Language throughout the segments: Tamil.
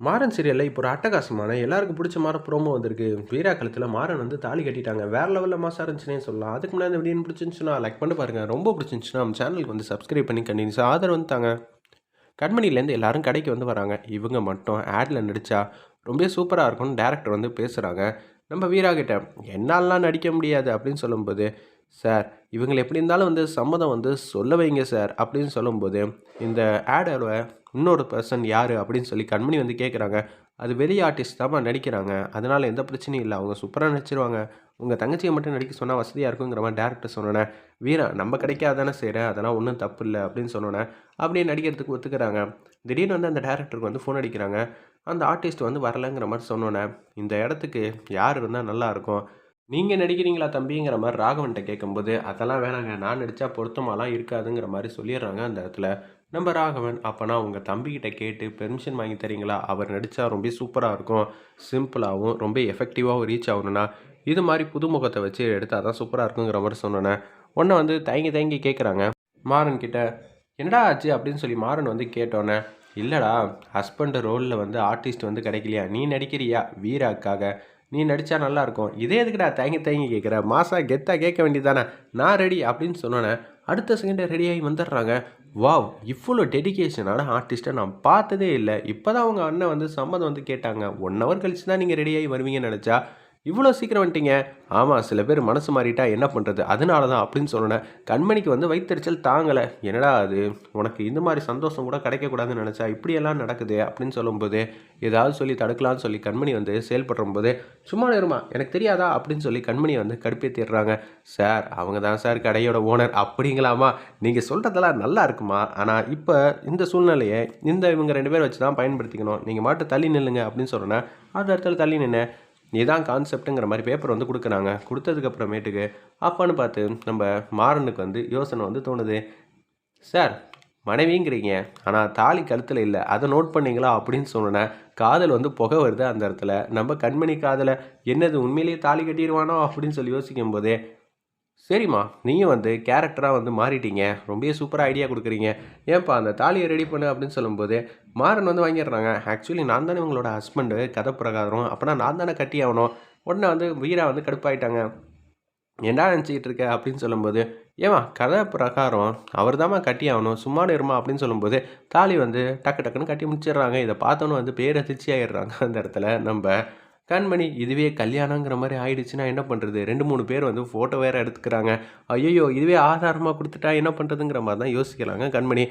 மாறன் சீரியலில் இப்போ ஒரு அட்டகாசமான எல்லாருக்கும் பிடிச்ச மாதிரி ப்ரோமோ வந்திருக்கு. வீரா கழுத்தில் மாறன் வந்து தாலி கட்டிட்டாங்க. வேற லெவலில் மாசா இருந்துச்சுனே சொல்லலாம். அதுக்கு முன்னாடி இந்த வீடியோ பிடிச்சிருந்துச்சுன்னா லைக் பண்ணி பாருங்க. ரொம்ப பிடிச்சிருந்துச்சுன்னா நம்ம சேனலுக்கு வந்து சப்ஸ்கிரைப் பண்ணி கண்டினியூஸ் ஆதரவு வந்துட்டாங்க. கண்மணிலேருந்து எல்லாரும் கடைக்கு வந்து வராங்க. இவங்க மட்டும் ஆடில் நடித்தா ரொம்ப சூப்பராக இருக்கும்னு டேரக்டர் வந்து பேசுகிறாங்க நம்ம வீரா கிட்ட என்னாலலாம் நடிக்க முடியாது அப்படின்னு சொல்லும்போது சார் இவங்களை எப்படி இருந்தாலும் வந்து சம்மதம் வந்து சொல்ல வைங்க சார் அப்படின்னு சொல்லும்போது இந்த ஆடோட இன்னொரு பர்சன் யார் அப்படின்னு சொல்லி கண்மணி வந்து கேட்குறாங்க அது வெளி ஆர்டிஸ்ட் தான் நடிக்கிறாங்க. அதனால் எந்த பிரச்சனையும் இல்லை. அவங்க சூப்பராக நடிச்சிருவாங்க. உங்கள் தங்கச்சியை மட்டும் நடிக்க சொன்னால் வசதியாக இருக்குங்கிற மாதிரி டேரக்டர் சொன்னோன்னே வீரா நம்ம கிடைக்காதானே செய்கிறேன் அதெல்லாம் ஒன்றும் தப்பு இல்லை அப்படின்னு சொன்னோன்னே அப்படியே நடிக்கிறதுக்கு ஒத்துக்கிறாங்க. திடீர்னு வந்து அந்த டேரக்டருக்கு வந்து ஃபோன் அடிக்கிறாங்க. அந்த ஆர்டிஸ்ட் வந்து வரலைங்கிற மாதிரி சொன்னோன்னே இந்த இடத்துக்கு யார் இருந்தால் நல்லாயிருக்கும் நீங்கள் நடிக்கிறீங்களா தம்பிங்கிற மாதிரி ராகவன்கிட்ட கேட்கும்போது அதெல்லாம் வேணாங்க நான் நடித்தா பொருத்தமாலாம் இருக்காதுங்கிற மாதிரி சொல்லிடுறாங்க அந்த இடத்துல. நம்ம ராகவன் அப்போனா உங்கள் தம்பிக்கிட்ட கேட்டு பெர்மிஷன் வாங்கி தரீங்களா? அவர் நடித்தா ரொம்ப சூப்பராக இருக்கும் சிம்பிளாகவும் ரொம்ப எஃபெக்டிவாகவும் ரீச் ஆகணும்னா இது மாதிரி புதுமுகத்தை வச்சு எடுத்தால் தான் சூப்பராக இருக்குங்கிற மாதிரி சொன்னோன்னே உன்னை வந்து தயங்கி தயங்கி கேட்குறாங்க மாறன் கிட்ட என்னடா ஆச்சு? அப்படின்னு சொல்லி மாறன் வந்து கேட்டோன்னே இல்லைடா ஹஸ்பண்ட் ரோலில் வந்து ஆர்டிஸ்ட் வந்து கிடைக்கலையா? நீ நடிக்கிறியா? வீராக்காக நீ நடித்தா நல்லாயிருக்கும் இதே எதுக்குடா தேங்கி தேங்கி கேட்குற மாசா கெத்தாக கேட்க வேண்டியதானே நான் ரெடி அப்படின்னு சொன்னோன்னே அடுத்த செகண்டே ரெடியாகி வந்துடுறாங்க. வாவ் இவ்வளோ டெடிக்கேஷனான ஆர்டிஸ்ட்டை நான் பார்த்ததே இல்லை. இப்போ தான் அவங்க அண்ணன் வந்து சம்மதம் வந்து கேட்டாங்க. ஒன் ஹவர் கழிச்சு தான் நீங்கள் ரெடியாகி வருவீங்கன்னு நினச்சா இவ்வளோ சீக்கிரம் வந்துட்டீங்க? ஆமாம் சில பேர் மனசு மாறிட்டா என்ன பண்ணுறது அதனால தான் அப்படின்னு சொன்னேன் கண்மணிக்கு வந்து வைத்தறிச்சல் தாங்கலை. என்னடா அது? உனக்கு இந்த மாதிரி சந்தோஷம் கூட கிடைக்கக்கூடாதுன்னு நினச்சா இப்படியெல்லாம் நடக்குது அப்படின்னு சொல்லும்போது ஏதாவது சொல்லி தடுக்கலாம்னு சொல்லி கண்மணி வந்து செயல்படும்போது சும்மா நேருமா எனக்கு தெரியாதா? அப்படின்னு சொல்லி கண்மணியை வந்து கடுப்பேற்றிடுறாங்க சார் அவங்க தான் சார் கடையோட ஓனர். அப்படிங்களாமா? நீங்கள் சொல்கிறதெல்லாம் நல்லா இருக்குமா? ஆனால் இப்போ இந்த சூழ்நிலையை இந்த இவங்க ரெண்டு பேர் வச்சு தான் பயன்படுத்திக்கணும். நீங்கள் மாட்டு தள்ளி நில்லுங்க அப்படின்னு சொன்னேன் அந்த இடத்துல தள்ளி நின்று இதுதான் கான்செப்ட்டுங்கிற மாதிரி பேப்பர் வந்து கொடுக்குறாங்க. கொடுத்ததுக்கப்புறமேட்டுக்கு அப்பான்னு பார்த்து நம்ம மாறனுக்கு வந்து யோசனை வந்து தோணுது. சார் மனைவிங்கிறீங்க. ஆனால் தாலி கழுத்தில் இல்லை. அதை நோட் பண்ணீங்களா? அப்படின்னு சொன்னேன் காதல் வந்து புகை வருது அந்த இடத்துல. நம்ம கண்மணி காதலை என்னது உண்மையிலேயே தாலி கட்டிடுவானோ அப்படின்னு சொல்லி யோசிக்கும் போதே சரிம்மா நீங்கள் வந்து கேரக்டராக வந்து மாறிட்டீங்க. ரொம்பவே சூப்பராக ஐடியா கொடுக்குறீங்க. ஏன்ப்பா அந்த தாலியை ரெடி பண்ணு அப்படின்னு சொல்லும்போது மாறன் வந்து வாங்கிடுறாங்க. ஆக்சுவலி நான் தானே உங்களோட ஹஸ்பண்டு கதை பிரகாரம். அப்போனா நான் தானே கட்டி ஆகணும். உடனே வந்து வீரா வந்து கடுப்பாயிட்டாங்க. என்ன நினச்சிக்கிட்டு இருக்க? அப்படின்னு சொல்லும்போது ஏமா கதை பிரகாரம். அவர் தாம்மா கட்டி ஆகணும். சும்மா இருமா அப்படின்னு சொல்லும்போது தாலி வந்து டக்கு டக்குன்னு கட்டி முடிச்சிடுறாங்க. இதை பார்த்தோன்னு வந்து பேரதிர்ச்சி ஆகிடுறாங்க அந்த இடத்துல. நம்ம கண்மணி இதுவே கல்யாணங்கிற மாதிரி ஆயிடுச்சுன்னா என்ன பண்ணுறது ரெண்டு மூணு பேர் வந்து ஃபோட்டோ வேறு எடுத்துக்கிறாங்க. ஐயோ இதுவே ஆதாரமாக கொடுத்துட்டா என்ன பண்ணுறதுங்கிற மாதிரி தான் யோசிக்கலாங்க கண்மணி.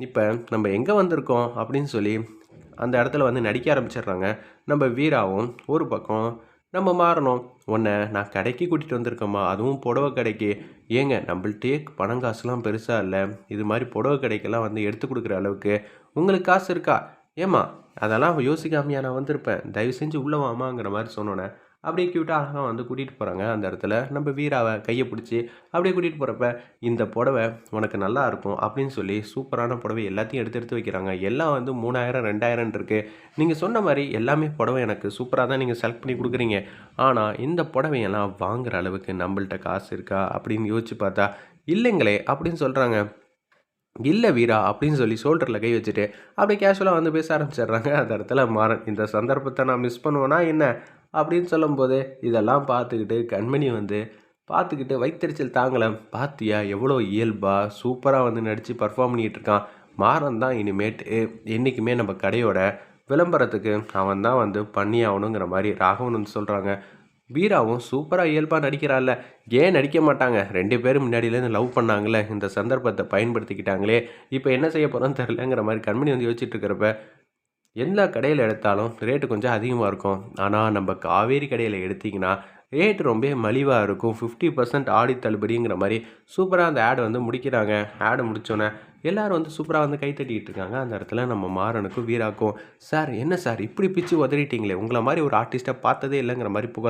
இப்போ நம்ம எங்கே வந்திருக்கோம் அப்படின்னு சொல்லி அந்த இடத்துல வந்து நடிக்க ஆரம்பிச்சிடுறாங்க. நம்ம வீராவும் ஒரு பக்கம் நம்ம மாறணும் உன்னை நான் கடைக்கு கூட்டிகிட்டு வந்திருக்கோம்மா. அதுவும் புடவை கடைக்கு. ஏங்க நம்மள்ட்டே பணம் காசுலாம் பெருசாக இல்லை. இது மாதிரி புடவை கடைக்கெல்லாம் வந்து எடுத்து கொடுக்குற அளவுக்கு உங்களுக்கு காசு இருக்கா? ஏம்மா அதெல்லாம் யோசிக்காமையா நான் வந்திருப்பேன். தயவு செஞ்சு உள்ளே வாமாங்கிற மாதிரி சொன்னோன்னே அப்படியே க்யூட்டாக அழகாக வந்து கூட்டிகிட்டு போகிறாங்க அந்த இடத்துல. நம்ம வீராவை கையை பிடிச்சி அப்படியே கூட்டிகிட்டு போகிறப்ப இந்த புடவை உனக்கு நல்லா இருக்கும் அப்படின்னு சொல்லி சூப்பரான புடவை எல்லாத்தையும் எடுத்து எடுத்து வைக்கிறாங்க. எல்லாம் வந்து மூணாயிரம் ரெண்டாயிரம் இருக்குது நீங்கள் சொன்ன மாதிரி எல்லாமே புடவை எனக்கு சூப்பராக தான் நீங்கள் செலக்ட் பண்ணி கொடுக்குறீங்க. ஆனால் இந்த புடவையெல்லாம் வாங்குகிற அளவுக்கு நம்மள்ட்ட காசு இருக்கா அப்படின்னு யோசிச்சு பார்த்தா இல்லைங்களே அப்படின்னு சொல்கிறாங்க இல்லை வீரா அப்படின்னு சொல்லி ஷோல்டரில் கை வச்சுட்டு அப்படியே கேஷுவலாக வந்து பேச ஆரம்பிச்சிடுறாங்க. அந்த இடத்துல மாறன் இந்த சந்தர்ப்பத்தை நான் மிஸ் பண்ணுவேன்னா என்ன? அப்படின்னு சொல்லும்போது இதெல்லாம் பார்த்துக்கிட்டு கண்மணி வந்து பார்த்துக்கிட்டு வைத்தறிச்சல் தாங்கலை. பார்த்தியா எவ்வளோ இயல்பாக சூப்பராக வந்து நடித்து பர்ஃபார்ம் பண்ணிகிட்டு இருக்கான். மாறன் தான் இனிமேட்டு என்றைக்குமே நம்ம கடையோட விளம்பரத்துக்கு அவன் தான் வந்து பண்ணி ஆகணுங்கிற மாதிரி ராகவன் வந்து சொல்கிறாங்க வீராவும் சூப்பராக இயல்பாக நடிக்கிறாள்ல. ஏன் நடிக்க மாட்டாங்க? ரெண்டு பேரும் முன்னாடியிலேருந்து லவ் பண்ணாங்களே இந்த சந்தர்ப்பத்தை பயன்படுத்திக்கிட்டாங்களே. இப்போ என்ன செய்ய போகிறோன்னு தெரிலங்கிற மாதிரி கண்மணி வந்து யோசிச்சுட்டு இருக்கிறப்ப எல்லா கடையில் எடுத்தாலும் ரேட்டு கொஞ்சம் அதிகமாக இருக்கும். ஆனால் நம்ம காவேரி கடையில் எடுத்திங்கன்னா ரேட் ரொம்ப மலிவாக இருக்கும். ஃபிஃப்டி பர்சன்ட் ஆடி தள்ளுபடிங்கிற மாதிரி சூப்பராக அந்த ஆடு வந்து முடிக்கிறாங்க. ஆடு முடித்தோன்னே எல்லோரும் வந்து சூப்பராக வந்து கைத்தட்டிகிட்டு இருக்காங்க. அந்த இடத்துல நம்ம மாறனுக்கும் வீராக்கும் சார் என்ன சார்? இப்படி பிச்சு உதறிட்டீங்களே. உங்களை மாதிரி ஒரு ஆர்டிஸ்ட்டை பார்த்ததே இல்லைங்கிற மாதிரி புகழ்